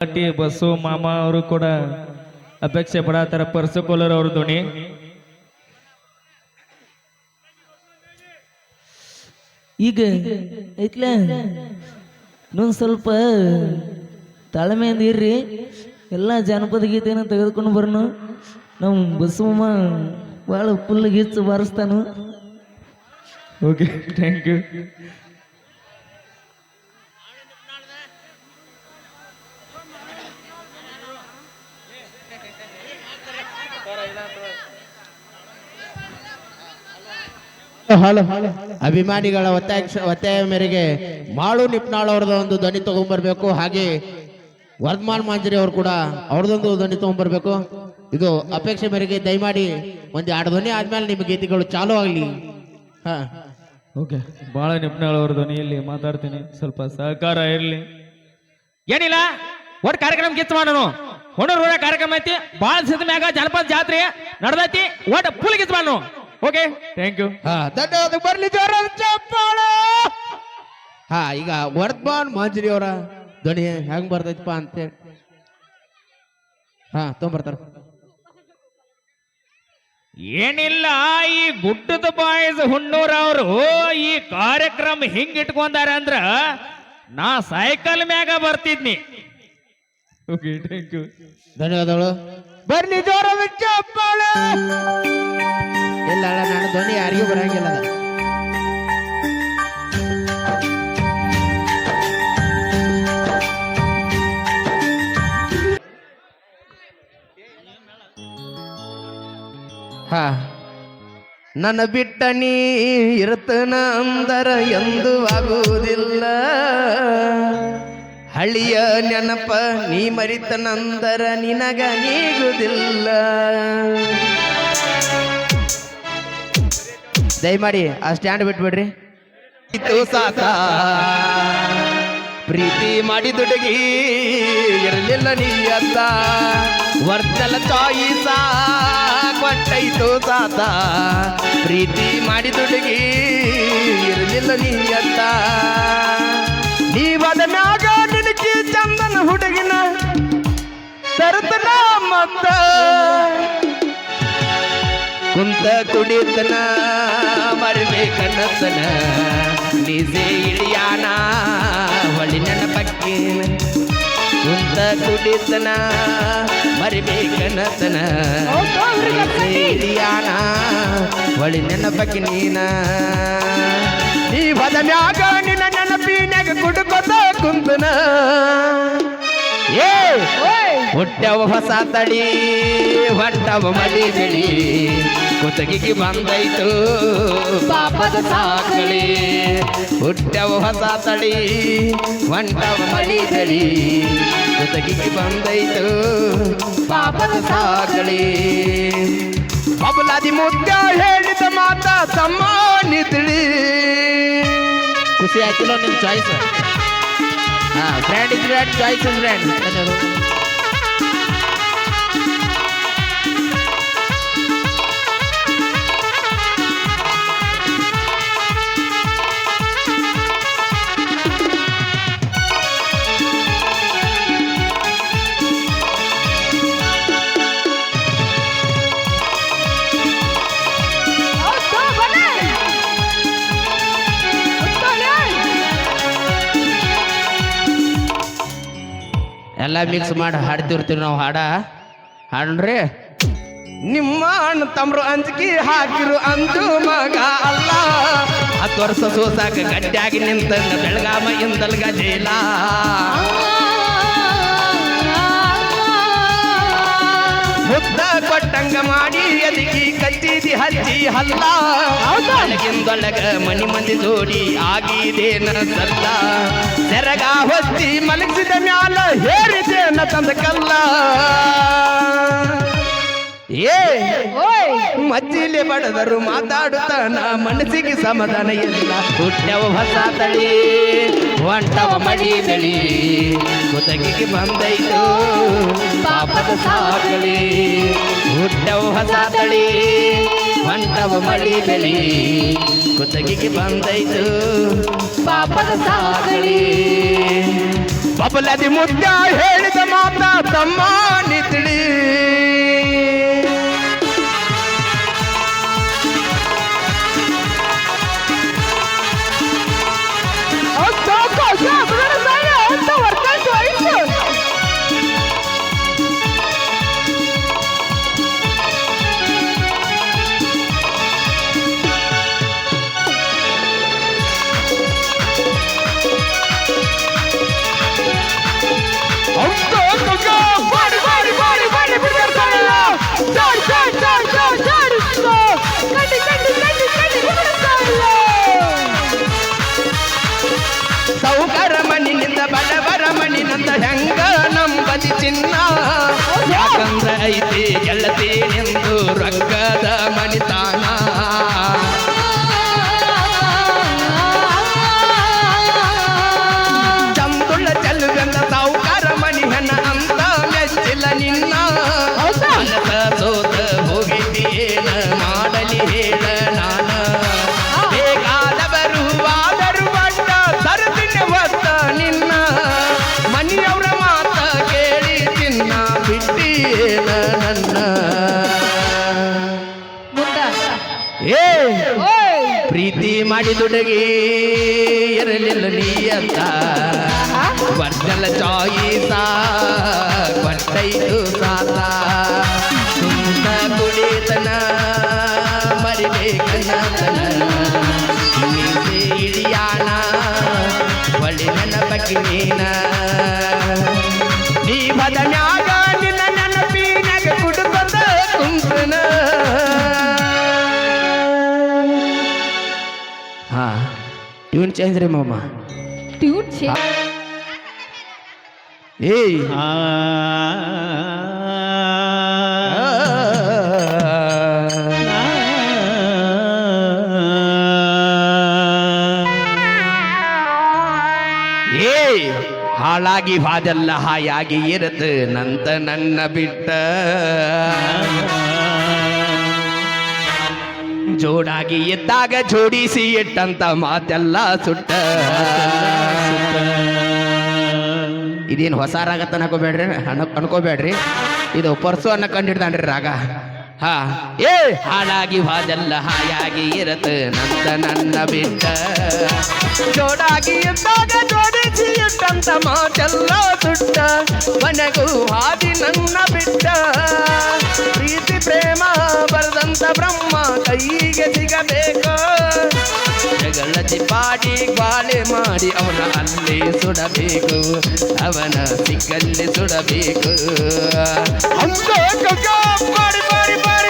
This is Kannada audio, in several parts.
ಟಿ ಬಸ್ಸು ಮಾಮ ಅವರು ಕೂಡ ಅಪೇಕ್ಷೆ ಪಡತ್ತಾರ ಪರ್ಸು ಕೋಲರ್ ಅವ್ರ ಧ್ವನಿ. ಈಗ ಐತ್ಲೇ ಇನ್ನೊಂದು ಸ್ವಲ್ಪ ತಾಳ್ಮೆಯಿಂದ ಇರ್ರಿ. ಎಲ್ಲ ಜಾನಪದ ಗೀತೆನ ತೆಗೆದುಕೊಂಡು ಬರ್ನು. ನಮ್ಮ ಬಸವಮ್ಮ ಭಾಳ ಫುಲ್ ಗಿಚ್ಚು ಬಾರಿಸ್ತಾನು. ಓಕೆ ಥ್ಯಾಂಕ್ ಯು ಅಭಿಮಾನಿಗಳ ಒತ್ತಾಯ ಒತ್ತಾಯ ಮೇರೆಗೆ ಮಾಳು ನಿಪ್ನಾಳ್ ಅವ್ರದ್ದು ಒಂದು ಧ್ವನಿ ತಗೊಂಡ್ಬರ್ಬೇಕು ಹಾಗೆ ವರ್ಧಮಾನ್ ಮಾಂಜರಿ ಅವರು ಕೂಡ ಅವ್ರದೊಂದು ಧ್ವನಿ ತಗೊಂಡ್ಬರ್ಬೇಕು ಇದು ಅಪೇಕ್ಷೆ ಮೇರೆಗೆ ದಯಮಾಡಿ ಒಂದು ಎರಡು ಧ್ವನಿ ಆದ್ಮೇಲೆ ನಿಮ್ಮ ಗೀತೆಗಳು ಚಾಲು ಆಗಲಿ. ಹಾ. ಓಕೆ. ಬಾಳ ನಿಪ್ನಾಳ್ ಅವ್ರ ಧ್ವನಿಯಲ್ಲಿ ಮಾತಾಡ್ತೀನಿ. ಸ್ವಲ್ಪ ಸಹಕಾರ ಇರಲಿ. ಏನಿಲ್ಲ ಒಟ್ಟು ಕಾರ್ಯಕ್ರಮ ಗೀತ ಮಾಡೋನು. ಹೊಣೂರು ಕಾರ್ಯಕ್ರಮ ಐತಿ. ಬಾಳ ಸಿದ್ಧ ಮ್ಯಾಗ ಜನಪದ ಜಾತ್ರೆ ನಡೆದೈತಿ. ಒಟ್ಟು ಫುಲ್ ಗೀತ ಮಾಡೋನು. ಓಕೆ ಥ್ಯಾಂಕ್ ಯು ಹಾ ಧನ್ಯವಾದ. ಬರ್ಲಿ ಜೋರ ಚಪ್ಪಾಳ. ಹಾ ಈಗ ವರ್ಧಮಾನ್ ಮಾಂಜರಿ ಅವರ ಧ್ವನಿ ಹೆಂಗ್ ಬರ್ತೈತಪ್ಪ ಅಂತೇಳಿ. ಹಾ ತೊಗೊಂಬರ್ತಾರ. ಏನಿಲ್ಲ ಈ ಗುಡ್ಡದ ಬಾಯ್ಸ್ ಹುಣ್ಣೂರ್ ಅವರು ಈ ಕಾರ್ಯಕ್ರಮ ಹಿಂಗ್ ಇಟ್ಕೊಂಡಾರ ಅಂದ್ರ ನಾ ಸೈಕಲ್ ಮ್ಯಾಗ ಬರ್ತಿದ್ನಿ. ಓಕೆ ಥ್ಯಾಂಕ್ ಯು ಧನ್ಯವಾದಗಳು. ಬರ್ಲಿ ಜೋರದ ಚಪ್ಪಾಳೆ ಇಲ್ಲ ಅಲ್ಲ ನನ್ನ ಧ್ವನಿ ಯಾರಿಗೂ ಬರಂಗಿಲ್ಲ ಅದ. ಹಾ. ನನ್ನ ಬಿಟ್ಟ ನೀ ಇರ್ತನ ಅಂದರ ಎಂದು ಆಗುವುದಿಲ್ಲ. ಹಳಿಯ ನೆನಪ ನೀ ಮರಿತ ಮರಿತನಂದರ ನಿನಗ ನೀಗುದಿಲ್ಲ. ದಯಮಾಡಿ ಆ ಸ್ಟ್ಯಾಂಡ್ ಬಿಟ್ಬಿಡ್ರಿ. ಇತ್ತು ಸಾಸ ಪ್ರೀತಿ ಮಾಡಿ ದುಡುಗಿ ಇರಲಿಲ್ಲ ನೀ ಅತ್ತ. ವರ್ತಲ ಚಾಯಿಸ ಕೊಟ್ಟೈತು ಸಾತ. ಪ್ರೀತಿ ಮಾಡಿ ದುಡುಗಿ ಇರಲಿಲ್ಲ ನೀ ಅತ್ತ. ನೀವದ ಮ್ಯಾಗ ಚಂದನ ಹುಡುಗಿನ ತರತನ ಮತ್ತ. ಕುಂತ ಕುಡಿತನ ಮರಿಬೇಕನ್ನತನ ನಿಜೆ ಇಳಿಯಾನ ಹೊಳಿ ನೆನಪಕ್ಕೆ ಕುಂತ ಕುಡಿತನ ಮರಿಬೇಕನ್ನತನ ನಿಜೆ ಇಳಿಯಾನ ಹೊಳಿ ನೆನಪಕ್ಕೆ ನೀನ. ನೀ ಬದ ನಿನ್ನ ನೆನಪಿನಾಗ ಕುಡುಕೊತ ಕುಂತನ ಏ, ಹುಟ್ಟವ ಹೊಸ ತಡಿ ಹೊಟ್ಟವ ಮಡಿ ಬಿಡಿ ಕುತಗಿಗೆ ಬಂದೈತು ಪಾಪದ ಸಾಕಳಿ ಹುಟ್ಟವ ಹೊಸ ತಳಿ ಹೊಂಟವ ಮಡಿ ಬಿಡಿ ಕುತಗಿಗೆ ಬಂದೈತು ಪಾಪದ ಸಾಕಳಿ ಬಬಲಾದಿ ಮುದ್ದ ಹೇಳಿದ ಮಾತ ತಮ್ಮ ನಿತಿಳಿ ಖುಷಿ ಆಯ್ತಿಲ್ಲ ನಿಮ್ಮ choice friend is friend choice is friend ಎಲ್ಲ ಮಿಕ್ಸ್ ಮಾಡಿ ಹಾಡ್ತಿರ್ತೀವಿ ನಾವು ಹಾಡ. ಹಾಡ್ರಿ. ನಿಮ್ಮ ಅಣ್ಣ ತಮ್ರು ಅಂಜಿಕೆ ಹಾಕಿರು ಅಂದು ಮಗ ಅಲ್ಲ. ಹತ್ತು ವರ್ಷ ಸೋಸಾಕ ಗಟ್ಟಿಯಾಗಿ ನಿಂತ ಬೆಳಗಾಮ ಇಂದಲ್ಗ ಜೈಲ. ಕೊಟ್ಟಂಗ ಮಾಡಿ ಅದಕ್ಕೆ ಕತ್ತಿದಿ ಹಚ್ಚಿ ಹಲ್ಲ. ಒಳಗಿಂದೊಳಗ ಮನಿ ಮಂದಿ ಜೋಡಿ ಆಗಿದೇನ ಸಲ್ಲ ಸೆರಗ ಹೊತ್ತಿ ಮಲಗಿಸಿದ ಮ್ಯಾಲ ಹೇರಿದೇನ ತಂದ ಕಲ್ಲ. ಏ ಮಜ್ಜಿಲೆ ಬಡದರು ಮಾತಾಡುತ್ತಾನ ಮನಸ್ಸಿಗೆ ಸಮಾಧಾನ ಇಲ್ಲ. ಹುಟ್ಟವ ಹೊಸ ತಳಿ. ಹೊಂಟವ ಮಡಿ ಬೆಳಿ ಕುತಗಿಗೆ ಬಂದೈತು ಪಾಪದ ಸಾಕಳಿ. ಹುಟ್ಟವ ಹೊಸ ತಳಿ ಹೊಂಟವ ಮಡಿ ಬೆಳಿ ಕುತಗಿಗೆ ಬಂದೈತು ಪಾಪದ ಸಾಕಳಿ. ಬಬಲದಿ ಮುದ್ದ ಹೇಳಿದ ತಮ್ಮ ನೀ ಚಿನ್ನ ಯಾಕಂದ್ರೆ ಐತಿ ಗೆಳತಿ ಎಂದು ಮಾಡಿದುಡಗಿ. ಇರಲಿಲ್ಲ ನೀಯತ್ತ. ವರ್ಜಲ ಚಾಯಿಸ ಕೊಟ್ಟೈತು ಸಾಲ. ಸುಂದ ಕುಡಿತನ ಮರಿಬೇಕನ ಇಳಿಯಾಣ ಒಳ್ಳೆ ನನ್ನ ಬಗ್ಗೆ ಚೇಂಜ್ ರೀ ಮಾಮ. ಟ್ಯೂನ್ ಚೇ ಏಯ್. ಹಾಳಾಗಿ ಹಾದೆಲ್ಲ ಹಾಯಾಗಿ ಇರದು ನಂತ ನನ್ನ ಬಿಟ್ಟ. ಜೋಡಾಗಿ ಇದ್ದಾಗ ಜೋಡಿಸಿ ಇಟ್ಟಂತ ಮಾತೆಲ್ಲ ಸುಟ್ಟ. ಇದೇನು ಹೊಸ ರಾಗ ತನಕೋಬೇಡ್ರಿ ಅನ್ ಅನ್ಕೋಬೇಡ್ರಿ. ಇದು ಪರ್ಸು ಅನ್ನ ಕಂಡಿಡ್ದಾನ್ರಿ ರಾಗ. ಹಾ. ಏ, ಹಾಳಾಗಿ ಹಾದೆಲ್ಲ ಹಾಯಾಗಿ ಇರತ ನಂತ ನನ್ನ ಬಿಟ್ಟ. ಜೋಡಾಗಿ ಇದ್ದಾಗ ಜೋಡಿಸಿ ಇಟ್ಟಂತ ಮಾತೆಲ್ಲ ಸುಟ್ಟ. ಮನೆಗೂ ಹಾದಿ ನನ್ನ ಬಿಟ್ಟ. ಪ್ರೀತಿ, ಪ್ರೇಮ ಬರದಂತ ಬ್ರಹ್ಮ ಕೈಗೆ ಸಿಗಬೇಕು. ಜಗಳ ಪಾಡಿ ಬಾಳೆ ಮಾಡಿ ಅವನ ಅಲ್ಲಿ ಸುಡಬೇಕು. ಅವನ ಸಿಕ್ಕಲ್ಲಿ ಸುಡಬೇಕು. ಮಾಡಿ ಮಾಡಿ ಮಾಡಿ. ಬಾಡಿ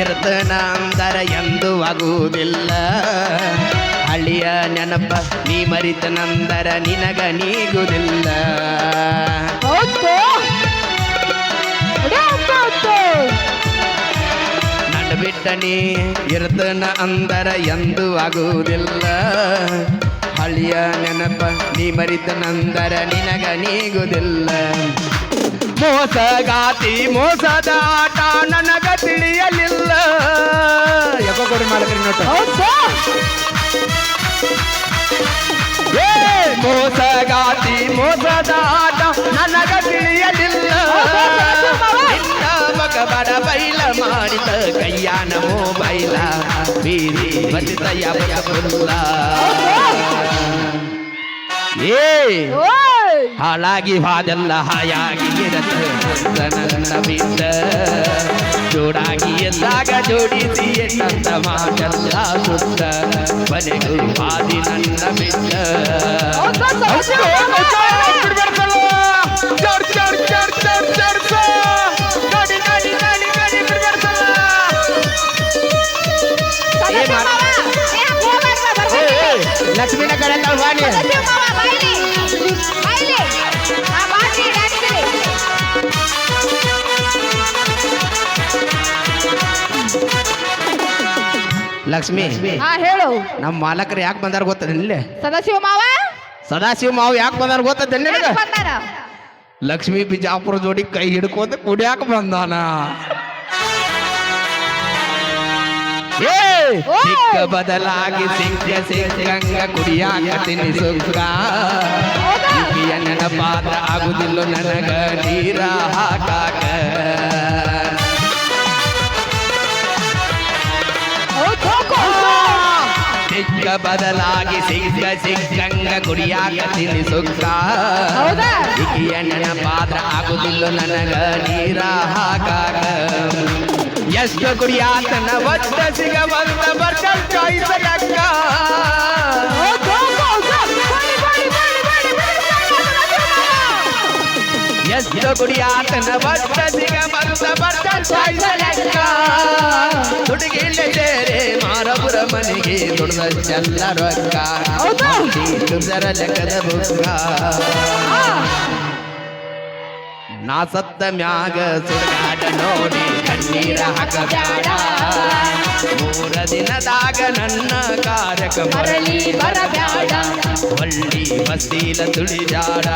ಇರ್ತನ ಅಂದರ ಎಂದು ಆಗುವುದಿಲ್ಲ. ಹಳಿಯ ನೆನಪ ನೀ ಮರಿತನಂದರ ನಿನಗ ನೀಗುವುದಿಲ್ಲ. ಹೌದು ನನ್ನ ಬಿಟ್ಟ ನೀ ಇರ್ತನ ಅಂದರ ಎಂದು ಆಗುವುದಿಲ್ಲ. ಹಳಿಯ ನೆನಪ ನೀ ಮರಿತನಂದರ ನಿನಗ ನೀಗುವುದಿಲ್ಲ. ಮೋಸಗಾತಿ ಮೋಸದ ನನಗ ತಿಳಿಯಲಿಲ್ಲ ಯಾಕೋ ಕೊಡಿ ಮಾಡಕ್ರಿ ನೋಟ ಏ ಮೋಸಗಾತಿ ಮೋಸದ ಆಟ ನನಗ ತಿಳಿಯಲಿಲ್ಲ ನಿನ್ನ ಮಗ ಬಡ ಬೈಲ ಮಾಡಿದ ಕೈಯಾನ ಮೊಬೈಲ ಬೀರಿ ಬಲಿತ ಯಾವಲ್ಲ ಏ! ಹಾಳಾಗಿ ಹಾದೆಲ್ಲ ಹಾಯಾಗಿ ಇರತ್ತೆ ನನ್ನ ಜೋಡಾಗಿ ಎಲ್ಲಾಗ ಜೋಡಿಸಿ ಎನ್ನಂತ ಮಾತೆಲ್ಲ ಸುತ್ತ. ಮನೆಗೂ ಹಾದಿ ನನ್ನ ಬಿಟ್ಟ ಲಕ್ಷ್ಮೀನ ಬಾಣಿ ಲಕ್ಷ್ಮಿ ಹೇಳು. ನಮ್ಮ ಮಾಲಕರು ಯಾಕೆ ಬಂದಾರ ಗೊತ್ತಾದಲ್ಲೇ ಸದಾಶಿವ ಮಾವ? ಸದಾಶಿವ ಮಾವ ಯಾಕೆ ಬಂದಾರ ಗೊತ್ತ ಲಕ್ಷ್ಮಿ ಬಿಜಾಪುರ ಜೋಡಿ ಕೈ ಹಿಡ್ಕೊಂಡು ಕುಡಿಯಾಕ ಬಂದಾನ. ಸಿಕ್ಕ ಬದಲಾಗಿ ಸಿಂಹ ಸಿಕ್ಕಂಗ ಕುಡಿಯಾಕ ತಿನ್ನಿಸುಕ್ಕ ಹೌದಾ? ನೆನಪಾದ ಆಗುದಿಲ್ಲ ನನಗ ನೀರ ಹಾಕಾಕ. ಸಿಕ್ಕ ಬದಲಾಗಿ ಸಿಕ್ಕ ಸಿಕ್ಕಂಗ ಕುಡಿಯಾಕ ಹೌದಾ? ಈಕೆಯ ನೆನಪಾದ್ರ ಆಗುದಿಲ್ಲ ನನಗ ನೀರ ಹಾಕಾಕ. ಎಷ್ಟು ಕುಡಿಯಾತನ ಒಟ್ಟ ಸಿಗಬಂದ ಬರ್ತ ಚಾಯ್ಸಕ್ಕ ಹೌದು ಹೌದು ಬಡಿ ಬಡಿ ಬಡಿ ಬಡಿ ಬಡಿ ಎಷ್ಟು ಕುಡಿಯಾತನ ಒಟ್ಟ ಸಿಗಬಂದ ಬರ್ತ ಚಾಯ್ಸಕ್ಕ ಹುಡುಗಿಲ್ಲ ಸೇರೆ ಮಾರಪುರ ಮನೆಗೆ ದುಡ್ದಷ್ಟೆಲ್ಲ ರೊಕ್ಕ ಹೌದಾ? ದುಡ್ದರ ಲೆಕ್ಕದ ಬುಕ್ಕ ಹಾ ನಾ ಸತ್ತ ಮ್ಯಾಗ ಸುಡಗಾಡ ನೋಡಿ ಕಣ್ಣೀರ ಹಾಕಬ್ಯಾಡ. ಮೂರ ದಿನದಾಗ ನನ್ನ ಕಾರ್ಯಕ ಮರಳಿ ಬರಬ್ಯಾಡ. ಒಳ್ಳಿ ಬಸ್ಸೀಲ ತುಳಿಜಾಡ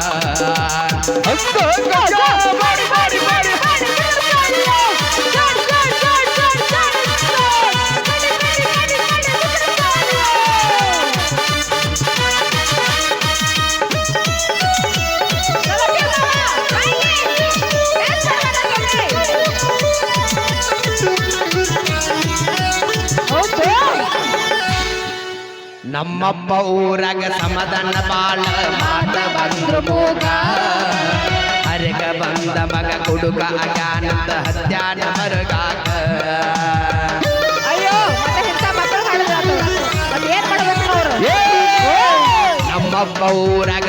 ನಮ್ಮಪ್ಪ ಊರಾಗ ಸಮಾಧಾನ ಬಾಳ ಮಾತ ಬಂದ್ರು ಮೂಗ. ಅರಗ ಬಂದ ಮಗ ಕುಡುಕ ಅಗಾನಂದ ಹತ್ಯಾನ ಮರಗಾಕ. ಅಯ್ಯೋ ಮಕ್ಕಳು ನಮ್ಮಪ್ಪ ಊರಾಗ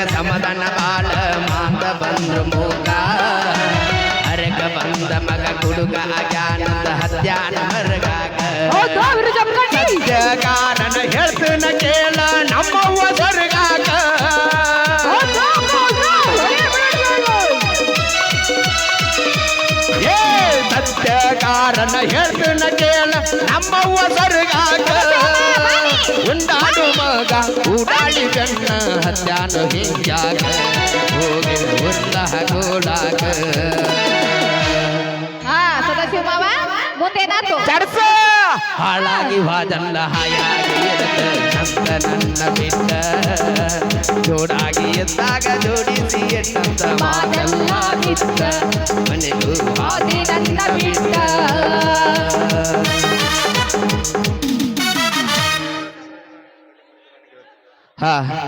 ನಮ್ಮವ್ವ ಸ್ವರ್ಗಾಕ ಉಂಡಾಡು ಮಗ ಊಡಾಡಿ ಕಣ್ಣ ಹತ್ಯಾನು ಹಿಂಜಾಗ ಹೋಗಿ ಮಾವ ಮುಂದೇನಾತು ಚಡ್ಸ! ಹಾಳಾಗಿ ವಾದಲ್ಲ ಹಾಯಾಗಿ ಇರತ್ತ ನನ್ನ ಬಿಟ್ಟ. ಜೋಡಾಗಿ ಎದ್ದಾಗ ಜೋಡಿಸಿ ಎಟ್ಟಂತ ಮಾತೆಲ್ಲ ಬಿಟ್ಟ. ಮನೆಗೂ ಹಾದಿ ನನ್ನ ಬಿಟ್ಟ. ಹಾ.